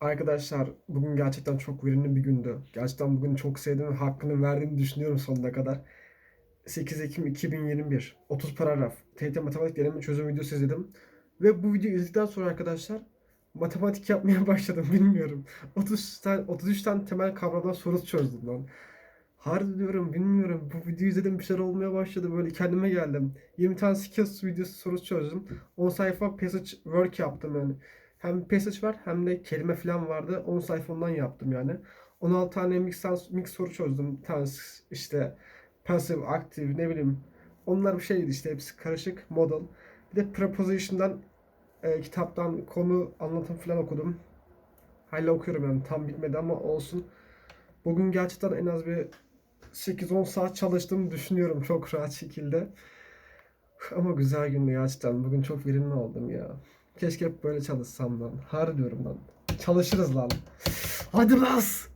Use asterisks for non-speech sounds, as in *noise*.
Arkadaşlar bugün gerçekten çok verimli bir gündü. Gerçekten bugün çok sevdim ve hakkını verdiğini düşünüyorum sonuna kadar. 8 Ekim 2021 30 paragraf TYT matematik deneme çözüm videosu izledim. Ve bu videoyu izledikten sonra arkadaşlar matematik yapmaya *laughs* başladım bilmiyorum. 30 tane, 33 tane temel kavramdan soru çözdüm lan. Harbi diyorum bilmiyorum. Bu videoyu izledim bir şeyler olmaya başladı. Böyle kendime geldim. 20 tane skills videosu sorusu çözdüm. 10 sayfa passage work yaptım yani. Hem passage var hem de kelime falan vardı. 10 sayfa ondan yaptım yani. 16 tane mix, mix soru çözdüm. Bir tanesi işte passive, active ne bileyim. Onlar bir şeydi işte hepsi karışık model. Bir de preposition'dan e, kitaptan konu anlatım falan okudum. Hala okuyorum yani tam bitmedi ama olsun. Bugün gerçekten en az bir 8-10 saat çalıştığımı düşünüyorum çok rahat şekilde. Ama güzel gündü gerçekten. Bugün çok verimli oldum ya. Keşke hep böyle çalışsam lan. Har diyorum lan. Çalışırız lan. Hadi bas.